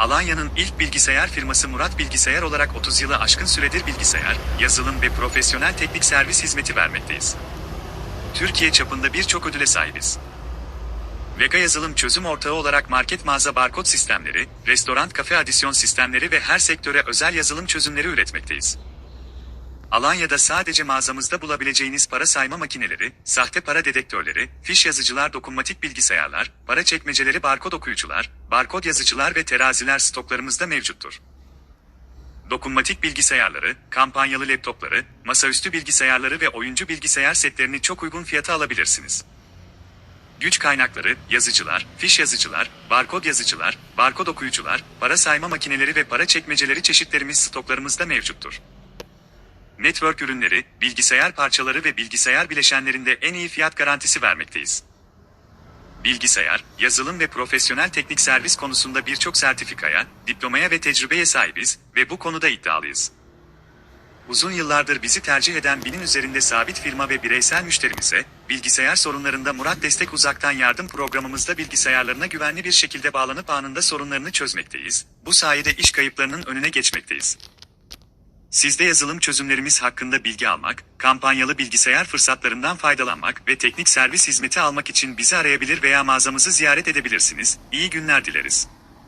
Alanya'nın ilk bilgisayar firması Murat Bilgisayar olarak 30 yılı aşkın süredir bilgisayar, yazılım ve profesyonel teknik servis hizmeti vermekteyiz. Türkiye çapında birçok ödüle sahibiz. Vega yazılım çözüm ortağı olarak market mağaza barkod sistemleri, restoran kafe adisyon sistemleri ve her sektöre özel yazılım çözümleri üretmekteyiz. Alanya'da sadece mağazamızda bulabileceğiniz para sayma makineleri, sahte para dedektörleri, fiş yazıcılar dokunmatik bilgisayarlar, para çekmeceleri barkod okuyucular, barkod yazıcılar ve teraziler stoklarımızda mevcuttur. Dokunmatik bilgisayarları, kampanyalı laptopları, masaüstü bilgisayarları ve oyuncu bilgisayar setlerini çok uygun fiyata alabilirsiniz. Güç kaynakları, yazıcılar, fiş yazıcılar, barkod yazıcılar, barkod okuyucular, para sayma makineleri ve para çekmeceleri çeşitlerimiz stoklarımızda mevcuttur. Network ürünleri, bilgisayar parçaları ve bilgisayar bileşenlerinde en iyi fiyat garantisi vermekteyiz. Bilgisayar, yazılım ve profesyonel teknik servis konusunda birçok sertifikaya, diplomaya ve tecrübeye sahibiz ve bu konuda iddialıyız. Uzun yıllardır bizi tercih eden binin üzerinde sabit firma ve bireysel müşterimize, bilgisayar sorunlarında Murat Destek Uzaktan Yardım programımızda bilgisayarlarına güvenli bir şekilde bağlanıp anında sorunlarını çözmekteyiz. Bu sayede iş kayıplarının önüne geçmekteyiz. Sizde yazılım çözümlerimiz hakkında bilgi almak, kampanyalı bilgisayar fırsatlarından faydalanmak ve teknik servis hizmeti almak için bizi arayabilir veya mağazamızı ziyaret edebilirsiniz. İyi günler dileriz.